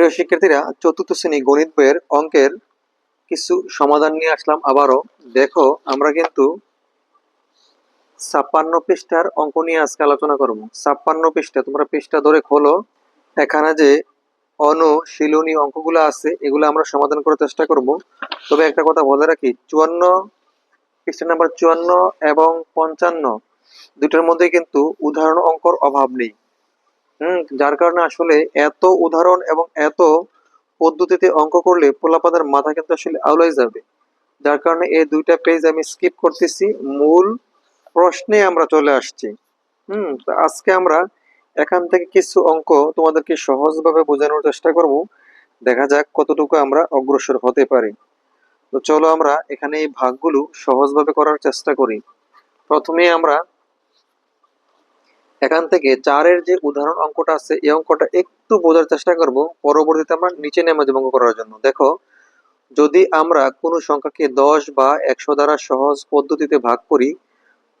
প্রিয় শিক্ষার্থীরা, চতুর্থ শ্রেণি গণিত বইয়ের অঙ্কের কিছু সমাধান নিয়ে আসলাম আবারও। দেখো, আমরা কিন্তু ছাপ্পান্ন পৃষ্ঠার অঙ্ক নিয়ে আজকে আলোচনা করব। ছাপ্পান্ন পৃষ্ঠা, তোমরা পৃষ্ঠা ধরে খোলো। এখানে যে অনুশীলনী অঙ্কগুলো আছে, এগুলো আমরা সমাধান করার চেষ্টা করব। তবে একটা কথা বলে রাখি, চুয়ান্ন, পৃষ্ঠা নাম্বার চুয়ান্ন এবং পঞ্চান্ন দুটোর মধ্যে কিন্তু উদাহরণ অঙ্কর অভাব নেই। হুম, যার কারণে আসলে এত উদাহরণ এবং এত পদ্ধতিতে অঙ্ক করলে পোলাপাদের মাথা কিন্তু আসলে আউলাই যাবে। যার কারণে এই দুইটা পেজ আমি স্কিপ করতেছি। মূল প্রশ্নে আমরা চলে আসছি। হুম, তো আজকে আমরা এখান থেকে কিছু অঙ্ক তোমাদেরকে সহজভাবে বোঝানোর চেষ্টা করব। দেখা যাক কতটুকু আমরা অগ্রসর হতে পারি। তো চলো আমরা এখানে এই ভাগগুলো সহজভাবে করার চেষ্টা করি। প্রথমে আমরা এখান থেকে চারের যে উদাহরণ অঙ্কটা আছে, এই অঙ্কটা একটু বোঝার চেষ্টা করব। পরবর্তীতে আমরা নিচে নেমে যাব করার জন্য। দেখো, যদি আমরা কোনো সংখ্যাকে দশ বা একশো দ্বারা সহজ পদ্ধতিতে ভাগ করি,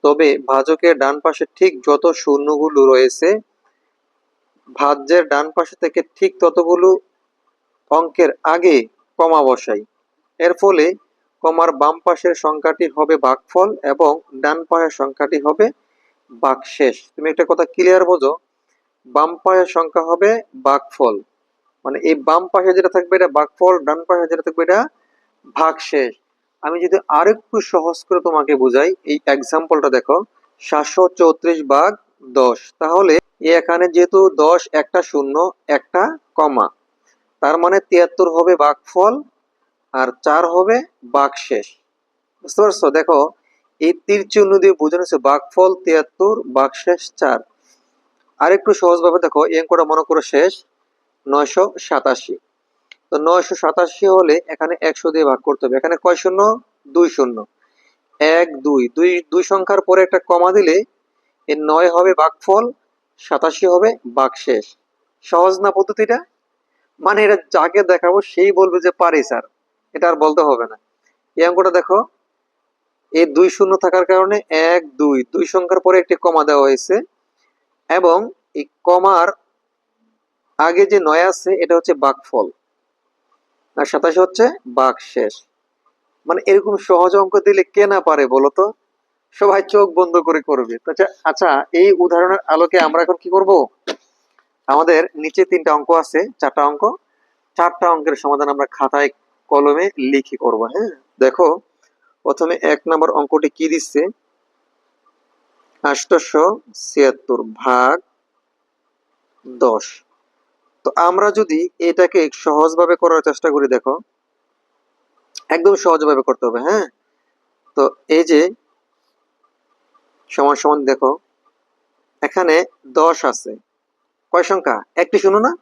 তবে ভাজকের ডান পাশে ঠিক যত শূন্যগুলো রয়েছে, ভাজ্যের ডান পাশে থেকে ঠিক ততগুলো অঙ্কের আগে কমা বসাই। এর ফলে কমার বাম পাশের সংখ্যাটি হবে ভাগফল এবং ডান পাশের সংখ্যাটি হবে বাকশেষ তুমি একটা কথা ক্লিয়ার বোঝো, বাম পাশের সংখ্যা হবে বাকফল। মানে এই বাম পাশে যেটা থাকবে এটা বাকফল, ডান পাশে যেটা থাকবে এটা ভাগশেষ আমি যদি আরেকটু সহজ করে তোমাকে বুঝাই, এই এক্সাম্পলটা দেখো, সাতশো চৌত্রিশ ভাগ দশ। তাহলে এখানে যেহেতু দশ, একটা শূন্য, একটা কমা। তার মানে তিয়াত্তর হবে বাকফল আর চার হবে বাকশেষ বুঝতে পারছ? দেখো এই তীর চিহ্ন দিয়ে বোঝানো হচ্ছে বাঘফল তিয়াত্তর, বাঘশেষ চার। আরেকটু সহজভাবে দেখো অঙ্কটা মনে করো শেষ, নয়শো সাতাশি। তো নয়শো সাতাশি হলে এখানে একশো দিয়ে ভাগ করতে হবে। এখানে কয় শূন্য? দুই শূন্য। এক, দুই। দুই দুই সংখ্যার পরে একটা কমা দিলে এর নয় হবে বাঘফল, সাতাশি হবে বাঘশেষ। সহজ না পদ্ধতিটা? মানে এটা যাকে দেখাবো সেই বলবে যে পারি, স্যার। এটা আর বলতে হবে না। এই অঙ্কটা দেখো এই দুই শূন্য থাকার কারণে এক, দুই দুই সংখ্যার পরে একটি কমা দেওয়া হয়েছে। এবং এই কমার আগে যে নয় আছে, এটা হচ্ছে বাঘফল আর সাতাশে হচ্ছে বাঘ শেষ মানে এরকম সহজ অঙ্ক দিলে কে না পারে বলতো সবাই চোখ বন্ধ করে করবে। আচ্ছা আচ্ছা এই উদাহরণের আলোকে আমরা এখন কি করব? আমাদের নিচে তিনটা অঙ্ক আছে, চারটা অঙ্ক। চারটা অঙ্কের সমাধান আমরা খাতায়, কলমে লিখে করব হ্যাঁ? দেখো প্রথমে এক নম্বর অঙ্কটি কি দিচ্ছে? আষ্টশো ছিয়াত্তর ভাগ দশ। তো আমরা যদি এটাকে সহজভাবে করার চেষ্টা করি, দেখো। একদম সহজভাবে করতে হবে হ্যাঁ? তো এই যে, সমান সমান দেখো, এখানে দশ আছে। কয় সংখ্যা? একটি শুনো না?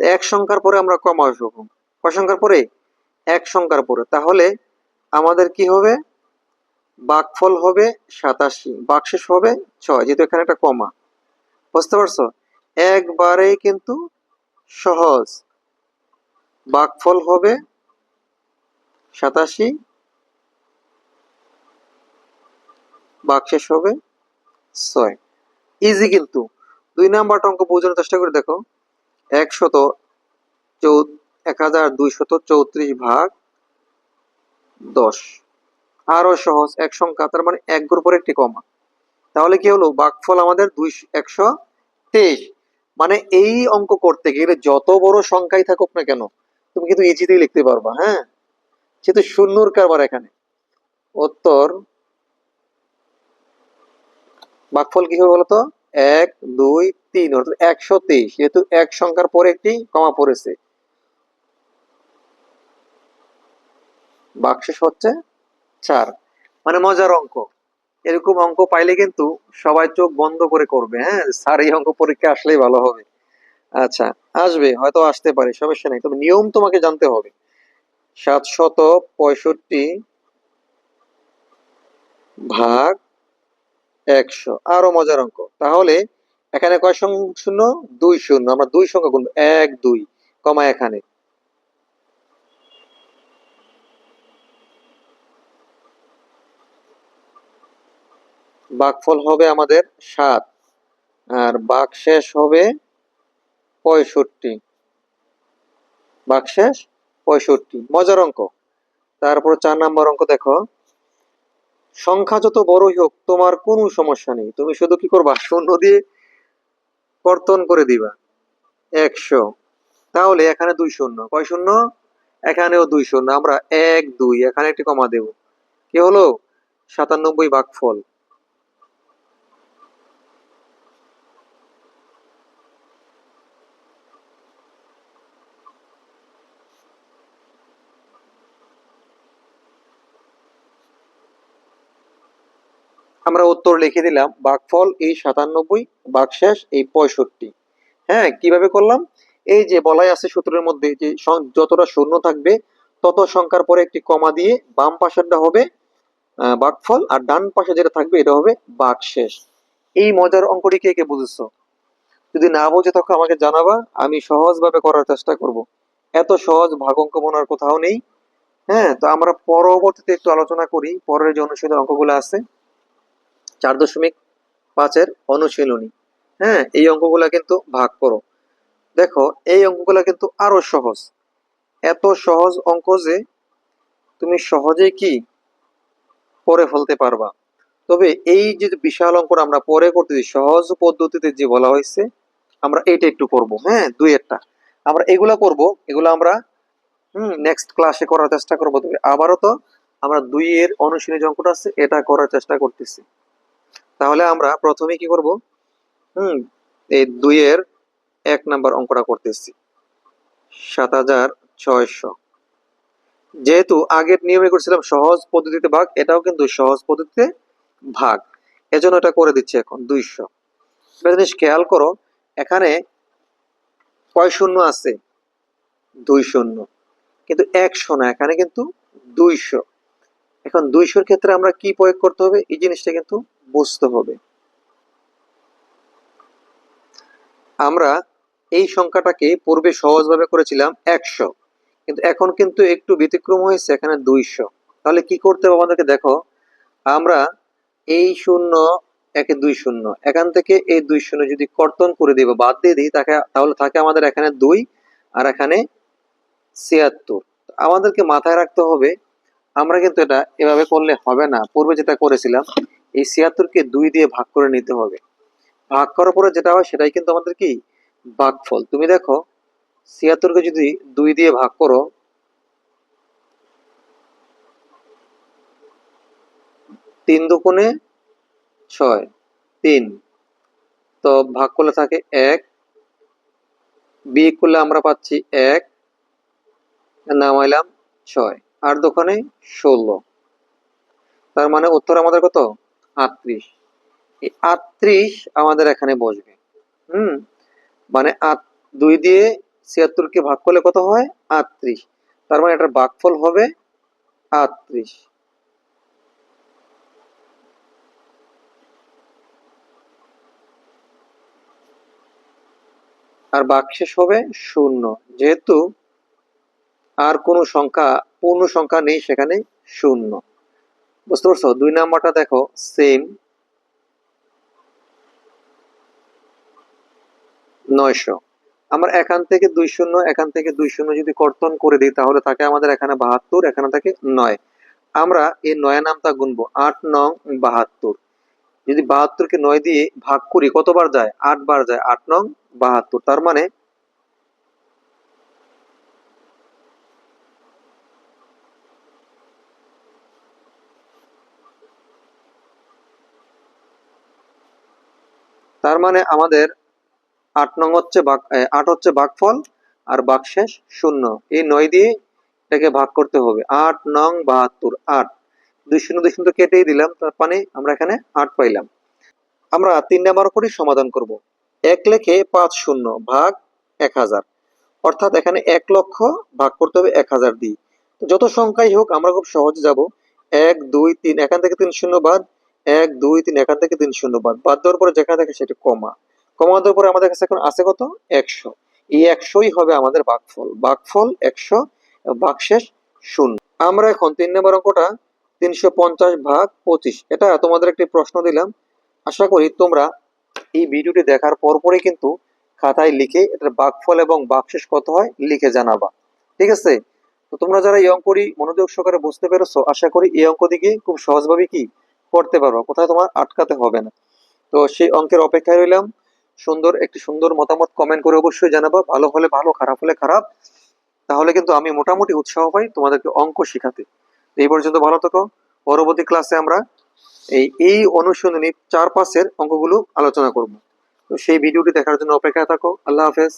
এক সংখ্যার পরে আমরা কম আসব। কয় সংখ্যার পরে? এক সংখ্যার পরে। তাহলে আমাদের কি হবে? বাকফল হবে সাতাশি, বাকশেষ হবে ছয়, যেহেতু এখানে একটা কমা। বুঝতে পারছ? একবারে কিন্তু সহজ। বাকফল হবে সাতাশি, বাকশেষ হবে ছয়। ইজি কিন্তু। দুই নাম্বার অঙ্ক বোঝানোর চেষ্টা করে দেখো। একশত চৌ এক হাজার দুইশত চৌত্রিশ ভাগ দশ। আরও সহজ, এক সংখ্যা, তার মানে এক গ্রুপের একটি কমা। তাহলে কি হলো? বাঘফল আমাদের দুই, একশো তেইশ। মানে এই অঙ্ক করতে গেলে যত বড় সংখ্যাই থাকুক না কেন, তুমি কিন্তু ইজিতেই লিখতে পারবা হ্যাঁ? যেহেতু শূন্যর কারবার এখানে। উত্তর বাঘফল কি হবে বলতো এক, দুই, তিন, অর্থাৎ একশো তেইশ। যেহেতু এক সংখ্যার পরে একটি কমা পড়েছে। বাক্সেস হচ্ছে চার। মানে মজার অঙ্ক। এরকম অঙ্ক পাইলে কিন্তু সবাই চোখ বন্ধ করে করবে হ্যাঁ? স্যার, এই অঙ্ক পরীক্ষা আসলেই ভালো হবে। আচ্ছা আসবে, হয়তো আসতে পারে, সমস্যা নেই। তবে নিয়ম তোমাকে জানতে হবে। সাতশত পঁয়ষট্টি ভাগ একশো। আরও মজার অঙ্ক। তাহলে এখানে কয় শূন্য? দুই শূন্য। আমরা দুই সংখ্যা গুনবো এক, দুই, কমা এখানে। বাঘফল হবে আমাদের সাত, আর বাঘ শেষ হবে পঁয়ষট্টি। বাকশেষ পঁয়ষট্টি। মজার অঙ্ক। তারপর চার নাম্বার অঙ্ক দেখো। সংখ্যা যত বড়ই হোক, তোমার কোনো সমস্যা নেই। তুমি শুধু কি করবা? শূন্য দিয়ে কর্তন করে দিবা। একশো। তাহলে এখানে দুই শূন্য। কয় শূন্য? এখানেও দুই শূন্য। আমরা এক, দুই। এখানে একটি কমা দেব। কি হলো? সাতানব্বই ভাগফল আমরা উত্তর লিখে দিলাম ভাগফল এই সাতানব্বই ভাগশেষ এই পঁয়ষট্টি। হ্যাঁ কীভাবে করলাম? এই যে বলাই আছে সূত্রের মধ্যে যে যতটা শূন্য থাকবে, তত সংখ্যার পরে একটি কমা দিয়ে বাম পাশেরটা হবে ভাগফল আর ডান পাশে যেটা থাকবে এটা হবে ভাগশেষ এই মজার অঙ্কটি কে কে বুঝেছ? যদি না বোঝে তখন আমাকে জানাবা, আমি সহজভাবে করার চেষ্টা করব। এত সহজ ভাগ অঙ্ক মনে হয় কোথাও নেই। হ্যাঁ তো আমরা পরবর্তীতে একটু আলোচনা করি, পরের যে অনুশীলন অঙ্কগুলো আছে। চার দশমিক পাঁচের অনুশীলনী। হ্যাঁ এই অঙ্কগুলা কিন্তু ভাগ করো। দেখো, এই অঙ্কগুলা কিন্তু আরও সহজ। এত সহজ অঙ্ক যে তুমি সহজেই কি করে ফেলতে পারবা। তবে এই যে বিশাল অঙ্কটা আমরা পরে করতেছি সহজ পদ্ধতিতে যে বলা হয়েছে, আমরা এইটা একটু করব। হ্যাঁ দুই একটা। আমরা এগুলা করব, এগুলো আমরা, হুম নেক্সট ক্লাসে করার চেষ্টা করব। তবে আবারও তো আমরা দুই এর অনুশীলনী যে অঙ্কটা আছে, এটা করার চেষ্টা করতেছি। তাহলে আমরা প্রথমে কি করব? হুম, এই দুইয়ের এক নাম্বার অঙ্কটা করতেছি। সাত হাজার ছয়শো। যেহেতু আগের নিয়মে করছিলাম সহজ পদ্ধতিতে ভাগ, এটাও কিন্তু সহজ পদ্ধতিতে ভাগ। এজন্য এটা করে দিচ্ছি এখন দুইশো। একটা জিনিস খেয়াল করো, এখানে কয় শূন্য আছে? দুই শূন্য। কিন্তু একশো না এখানে কিন্তু দুইশো। এখন দুইশোর ক্ষেত্রে আমরা কি প্রয়োগ করতে হবে? এই জিনিসটা কিন্তু বুঝতে হবে। আমরা এই সংখ্যাটাকে পূর্বে সহজভাবে করেছিলাম একশো। কিন্তু এখন কিন্তু একটু ব্যতিক্রম হয়েছে, এখানে দুইশো। তাহলে কি করতে হবে আমাদেরকে? দেখো, আমরা এই শূন্য, একে দুই শূন্য। এখান থেকে এই দুই শূন্য যদি কর্তন করে দিব বাদ দিয়ে দিই, তাকে, তাহলে থাকে আমাদের এখানে দুই আর এখানে ছিয়াত্তর। আমাদেরকে মাথায় রাখতে হবে আমরা কিন্তু এটা এভাবে করলে হবে না। পূর্বে যেটা করেছিলাম, এই ছিয়াত্তরকে দুই দিয়ে ভাগ করে নিতে হবে। ভাগ করার পরে যেটা হয়, সেটাই কিন্তু আমাদের কি? ভাগফল তুমি দেখো, ছিয়াত্তরকে যদি দুই দিয়ে ভাগ করো, তিন দুগুণে ছয়, তিন। তো ভাগ করলে থাকে এক, বিয়োগ করলে আমরা পাচ্ছি এক নামাইলাম ছয়। আর দোকানে ষোলো। তার মানে উত্তর আমাদের কত? আটত্রিশ। এই আটত্রিশ আমাদের এখানে বসবে। হুম? মানে আট, দুই দিয়ে ছিয়াত্তরকে ভাগ করলে কত হয়? আটত্রিশ। তার মানে এটার ভাগফল হবে আটত্রিশ। আর বাকশেষ হবে শূন্য। যেহেতু আর কোনো সংখ্যা পূর্ণ সংখ্যা নেই, সেখানে শূন্য। বুঝতে পারছ? দুই নাম্বারটা দেখো সেম নয়শো। আমরা এখান থেকে দুই শূন্য, এখান থেকে দুই শূন্য যদি কর্তন করে দিই, তাহলে থাকে আমাদের এখানে বাহাত্তর, এখানে থাকে নয়। আমরা এই নয় নামটা গুনবো, আট নং বাহাত্তর। যদি বাহাত্তরকে নয় দিয়ে ভাগ করি, কতবার যায়? আট বার যায়, আট নং বাহাত্তর। তার মানে তার মানে আমাদের আট নং হচ্ছে আট হচ্ছে ভাগফল আর ভাগশেষ শূন্য। এই নয় দিয়ে এটাকে ভাগ করতে হবে। আট নং বাহাত্তর, আট। দুই শূন্য দুই শূন্য কেটেই দিলাম, তার মানে আমরা এখানে আট পাইলাম। আমরা তিন নাম্বার করেই সমাধান করব। এক লেখে পাঁচ শূন্য ভাগ এক হাজার। অর্থাৎ এখানে এক লক্ষ ভাগ করতে হবে এক হাজার দিয়ে। যত সংখ্যাই হোক, আমরা খুব সহজে যাব। এক, দুই, তিন, এখান থেকে তিন শূন্য বাদ এক, দুই, তিন, এখান থেকে তিন শূন্য বাদ। বাদ দেওয়ার পরে যেখানে থাকে সেটা কমা। কমা দেওয়ার পরে আমাদের কাছে এখন আছে কত? একশো। এই একশোই হবে আমাদের ভাগফল। ভাগফল একশো, ভাগশেষ শূন্য। আমরা এখন তিন নম্বর অঙ্কটা তিনশো পঞ্চাশ ভাগ পঁচিশ। এটা তোমাদের একটি প্রশ্ন দিলাম। আশা করি তোমরা এই ভিডিওটি দেখার পরপরই কিন্তু খাতায় লিখে এটার ভাগফল এবং ভাগশেষ কত হয় লিখে জানাবা। ঠিক আছে? তো তোমরা যারা এই অঙ্কটি মনোযোগ সহকারে বুঝতে পেরেছ, আশা করি এই অঙ্ক দিকে খুব সহজভাবে কি করতে পারব, কোথাও তোমার আটকাতে হবে না। তো সেই অঙ্কের অপেক্ষায় রইলাম। সুন্দর, একটি সুন্দর মতামত কমেন্ট করে অবশ্যই জানাব। ভালো হলে ভালো, খারাপ হলে খারাপ। তাহলে কিন্তু আমি মোটামুটি উৎসাহ পাই তোমাদেরকে অঙ্ক শেখাতে। এই পর্যন্ত ভালো থাকো। পরবর্তী ক্লাসে আমরা এই এই অনুশীলনী চার পাঁচের অঙ্কগুলো আলোচনা করব। তো সেই ভিডিওটি দেখার জন্য অপেক্ষায় থাকো। আল্লাহ হাফেজ।